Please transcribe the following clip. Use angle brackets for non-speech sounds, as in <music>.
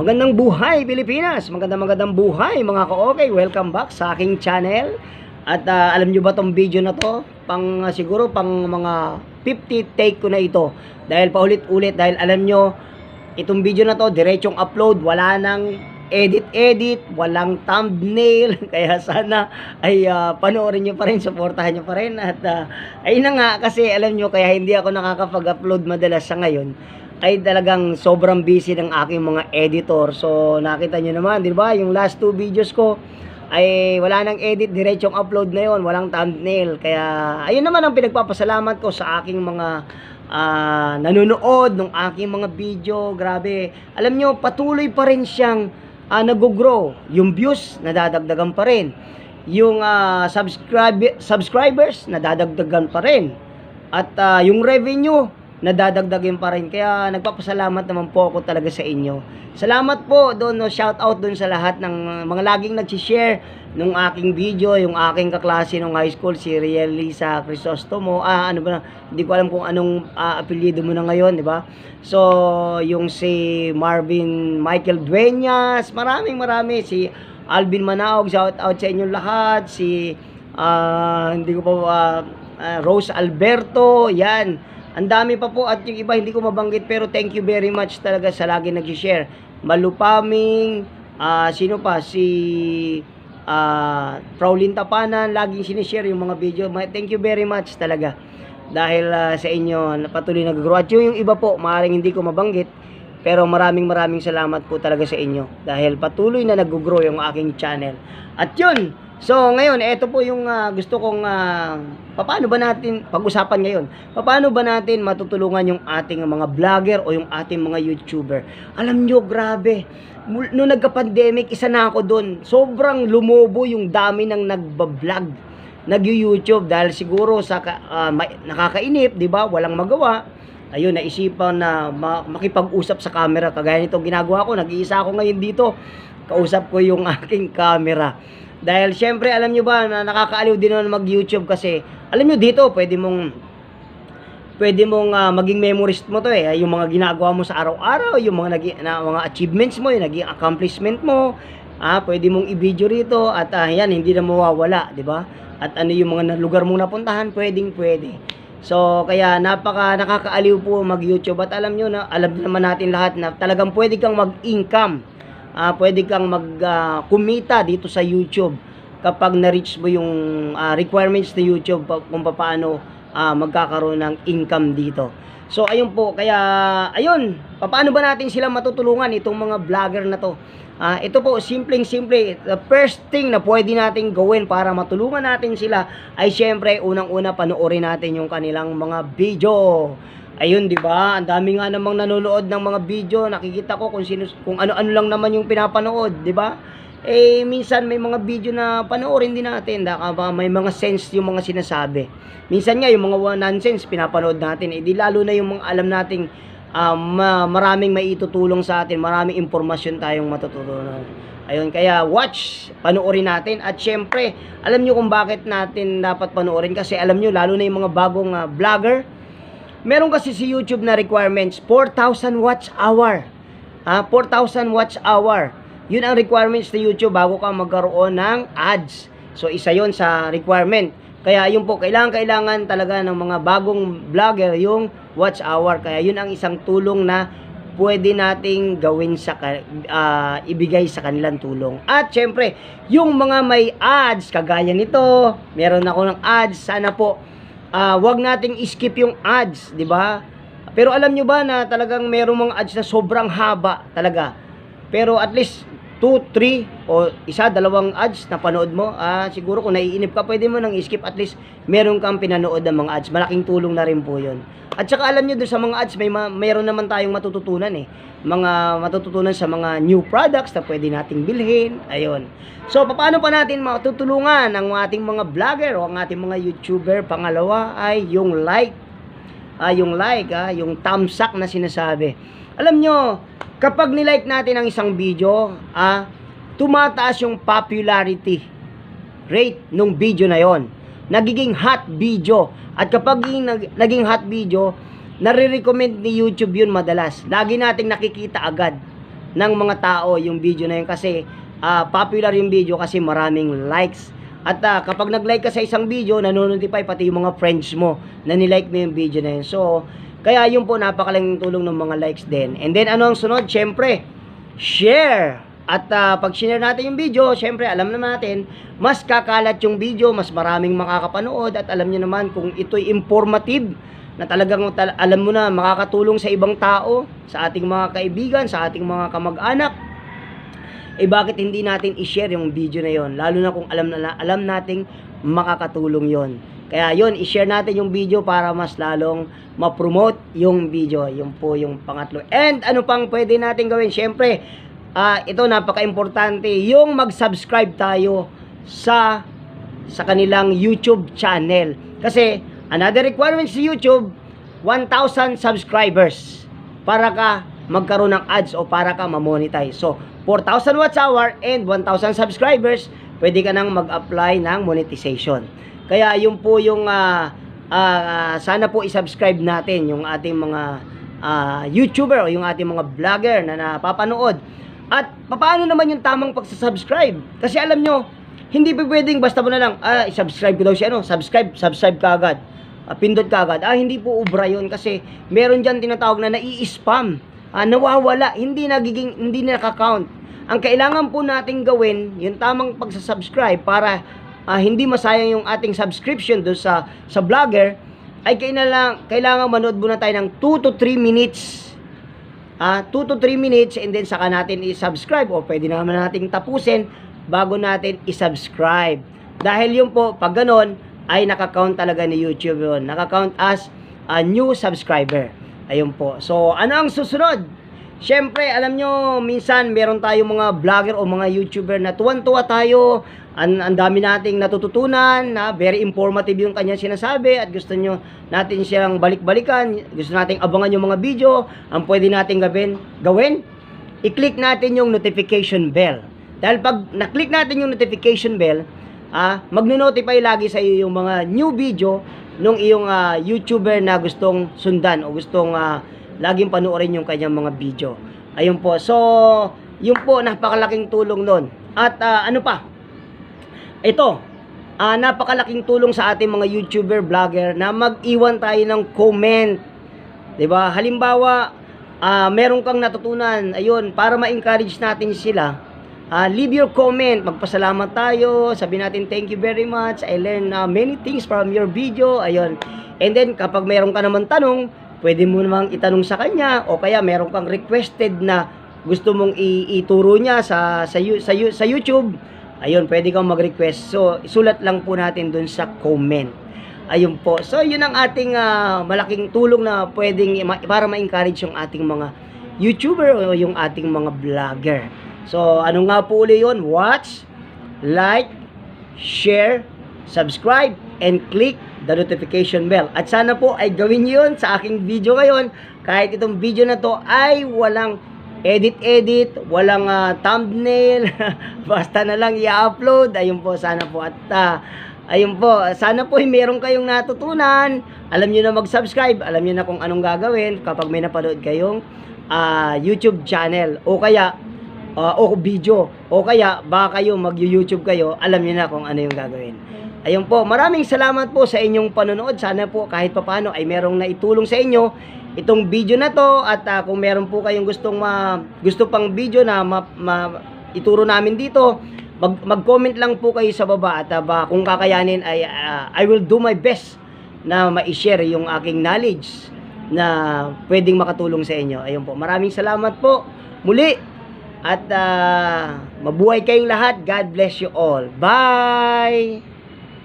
Magandang buhay Pilipinas! Magandang magandang buhay mga ka-okay! Welcome back sa aking channel. At ah, alam nyo ba tong video na to? Pang ah, siguro pang mga 50 take ko na ito. Dahil paulit-ulit dahil alam nyo itong video na to diretsong upload, wala nang edit-edit, walang thumbnail. <laughs> Kaya sana ay ah, panoorin nyo pa rin, supportahan nyo pa rin. At ah, ayun na nga kasi alam nyo kaya hindi ako nakakapag-upload madalas sa ngayon ay talagang sobrang busy ng aking mga editor. So, nakita nyo naman, di ba? Yung last two videos ko, ay wala nang edit, diretsong upload na yon walang thumbnail. Kaya, ayun naman ang pinagpapasalamat ko sa aking mga ah, nanonood ng aking mga video. Grabe. Alam nyo, patuloy pa rin siyang ah, nag-grow. Yung views, nadadagdagan pa rin. Yung ah, subscribe, subscribers, nadadagdagan pa rin. At ah, yung revenue, nadadagdagin pa rin. Kaya nagpapasalamat naman po ako talaga sa inyo. Salamat po doon, no, shout out doon sa lahat ng uh, mga laging nag-share nung aking video, yung aking kaklase nung high school, si Riel Lisa Crisostomo. Ah, ano ba hindi ko alam kung anong ah, apelyido mo na ngayon, di ba? So, yung si Marvin Michael Dueñas, maraming marami. Si Alvin Manaog, shout out sa inyong lahat. Si, ah, hindi ko pa, ah, Rose Alberto, yan. Ang dami pa po at yung iba hindi ko mabanggit pero thank you very much talaga sa lagi nag-share. Malupaming, ah, sino pa si ah Frauline Tapanan, laging sinishare yung mga video. Thank you very much talaga. Dahil ah, sa inyo patuloy nag-grow. At yung, yung iba po, maaaring hindi ko mabanggit, pero maraming maraming salamat po talaga sa inyo. Dahil patuloy na nag-grow yung aking channel. At yun, so ngayon, ito po yung ah, gusto kong, uh, paano ba natin, pag-usapan ngayon, paano ba natin matutulungan yung ating mga vlogger o yung ating mga YouTuber. Alam nyo, grabe, nung nagka-pandemic, isa na ako doon. Sobrang lumobo yung dami ng nagbablog nag-YouTube dahil siguro sa ah, may- nakakainip, 'di ba? Walang magawa. Ayun, naisipan na ma- makipag-usap sa camera. Kagaya nito ginagawa ko, nag-iisa ako ngayon dito. Kausap ko yung <laughs> aking camera. Dahil syempre, alam nyo ba, na nakakaaliw din naman mag-YouTube kasi, alam nyo dito, pwede mong pwede mong ah, maging memorist mo to eh. Yung mga ginagawa mo sa araw-araw, yung mga naging, na, mga achievements mo, yung naging accomplishment mo, ah, pwede mong i-video rito at ah, yan, hindi na mawawala, di ba? At ano yung mga lugar mong napuntahan, pwedeng pwede. So, kaya napaka nakakaaliw po mag-YouTube at alam nyo na, alam naman natin lahat na talagang pwede kang mag-income. Ah, pwede kang mag-kumita dito sa YouTube kapag na-reach mo yung ah, requirements ng YouTube kung paano ah, magkakaroon ng income dito. So ayun po, kaya ayun, paano ba natin sila matutulungan itong mga vlogger na to? Ah, ito po, simpleng simple, the first thing na pwede natin gawin para matulungan natin sila ay syempre unang-una panoorin natin yung kanilang mga video. Ayun, 'di ba? Ang dami nga namang nanonood ng mga video, nakikita ko kung sino kung ano-ano lang naman yung pinapanood, 'di ba? Eh minsan may mga video na panoorin din natin, daka ba may mga sense yung mga sinasabi. Minsan nga yung mga nonsense pinapanood natin, eh di lalo na yung mga alam nating ma- maraming maitutulong sa atin, maraming impormasyon tayong matututunan. Ayun, kaya watch, panoorin natin at syempre, alam nyo kung bakit natin dapat panoorin kasi alam nyo lalo na yung mga bagong ah, vlogger, Meron kasi si YouTube na requirements, 4,000 watch hour. Ah, 4,000 watch hour. Yun ang requirements ni YouTube bago ka magkaroon ng ads. So, isa yon sa requirement. Kaya yun po, kailangan, kailangan talaga ng mga bagong vlogger yung watch hour. Kaya yun ang isang tulong na pwede nating gawin sa ah, ibigay sa kanilang tulong. At syempre, yung mga may ads kagaya nito, meron ako ng ads, sana po ah wag nating skip yung ads, 'di ba? Pero alam nyo ba na talagang merong mga ads na sobrang haba talaga. Pero at least 2, 3 o isa, dalawang ads na panood mo, ah, siguro kung naiinip ka, pwede mo nang skip at least meron kang pinanood ng mga ads. Malaking tulong na rin po yun. At saka alam nyo doon sa mga ads, may ma- meron naman tayong matututunan eh. Mga matututunan sa mga new products na pwede nating bilhin. Ayun. So, paano pa natin matutulungan ang ating mga vlogger o ang ating mga YouTuber? Pangalawa ay yung like. Ah, yung like, ah, yung thumbs up na sinasabi. Alam nyo, kapag nilike natin ang isang video, ah, tumataas yung popularity rate nung video na yon. Nagiging hot video. At kapag nag- naging hot video, nare-recommend ni YouTube yun madalas. Lagi nating nakikita agad. ng mga tao yung video na yun kasi ah, popular yung video kasi maraming likes. At ah, kapag nag-like ka sa isang video, nanonotify pati yung mga friends mo na nilike mo yung video na yun. So, kaya yun po napakalaking tulong ng mga likes din. And then ano ang sunod? Syempre, share. At ah, pag share natin yung video, syempre alam naman natin, mas kakalat yung video, mas maraming makakapanood at alam niyo naman kung ito'y informative na talagang tal- alam mo na makakatulong sa ibang tao, sa ating mga kaibigan, sa ating mga kamag-anak, eh bakit hindi natin i-share yung video na yon lalo na kung alam na alam nating makakatulong yon kaya yon i-share natin yung video para mas lalong ma-promote yung video. Yun po yung pangatlo. And ano pang pwede natin gawin? Syempre ah, ito napaka-importante. Yung mag-subscribe tayo sa sa kanilang YouTube channel. Kasi another requirement sa YouTube 1,000 subscribers para ka magkaroon ng ads o para ka ma-monetize. So, 4,000 watch hour and 1,000 subscribers, pwede ka nang mag-apply ng monetization. Kaya yun po yung ah, ah, sana po i-subscribe natin yung ating mga ah, YouTuber o yung ating mga vlogger na napapanood. At paano naman yung tamang pagsasubscribe? Kasi alam nyo, hindi pa pwedeng basta mo na lang, ah, i-subscribe ko daw siya, ano, subscribe, subscribe ka agad. Ah, pindot ka agad. Ah, hindi po ubra yun kasi meron dyan tinatawag na nai-spam. Ah, nawawala, hindi nagiging, hindi na nakakount. Ang kailangan po nating gawin, yung tamang pagsasubscribe para ah, hindi masayang yung ating subscription do sa sa vlogger, ay kailangan, kailangan manood muna tayo ng 2 to 3 minutes ah 2 to 3 minutes and then saka natin i-subscribe o pwede naman nating tapusin bago natin i-subscribe. Dahil yun po, pag ganon, ay nakakount talaga ni YouTube yun. Nakakount as a new subscriber. Ayun po. So, ano ang susunod? Siyempre, alam nyo, minsan meron tayong mga vlogger o mga YouTuber na tuwan-tuwa tayo. Ang, ang dami nating natututunan, na very informative yung kanyang sinasabi at gusto nyo natin siyang balik-balikan, gusto nating abangan yung mga video, ang pwede nating gawin, gawin, i-click natin yung notification bell. Dahil pag na-click natin yung notification bell, ah, magno-notify lagi sa iyo yung mga new video nung iyong ah, YouTuber na gustong sundan o gustong ah, laging panoorin yung kanyang mga video. Ayun po. So, yun po, napakalaking tulong nun. At ah, ano pa? Ito, ah, napakalaking tulong sa ating mga YouTuber, vlogger na mag-iwan tayo ng comment. 'Di ba? Halimbawa, ah, meron kang natutunan, ayun, para ma-encourage natin sila, ah, leave your comment, magpasalamat tayo, sabi natin thank you very much, I learned ah, many things from your video, ayun. And then, kapag meron ka naman tanong, pwede mo namang itanong sa kanya, o kaya meron kang requested na gusto mong ituro niya sa, sa, sa, sa YouTube, ayun, pwede kang mag-request. So, isulat lang po natin dun sa comment. Ayun po. So, yun ang ating ah, malaking tulong na pwedeng para ma-encourage yung ating mga YouTuber o yung ating mga vlogger. So, ano nga po uli yun? Watch, like, share, subscribe, and click the notification bell. At sana po ay gawin niyo yun sa aking video ngayon. Kahit itong video na to ay walang edit-edit, walang ah, thumbnail, <laughs> basta na lang i-upload. Ayun po, sana po. At ah, ayun po, sana po meron kayong natutunan. Alam niyo na mag-subscribe, alam niyo na kung anong gagawin kapag may napanood kayong ah, YouTube channel. O kaya, ah, o video. O kaya, baka kayo mag-YouTube kayo, alam niyo na kung ano yung gagawin. Ayun po, maraming salamat po sa inyong panonood. Sana po kahit papano ay merong naitulong sa inyo itong video na to at ah, kung meron po kayong gustong ma, gusto pang video na ma, ma- ituro namin dito, mag, mag-comment lang po kayo sa baba at ba, kung kakayanin ay ah, I will do my best na ma-share yung aking knowledge na pwedeng makatulong sa inyo. Ayun po, maraming salamat po muli at ah, mabuhay kayong lahat. God bless you all. Bye!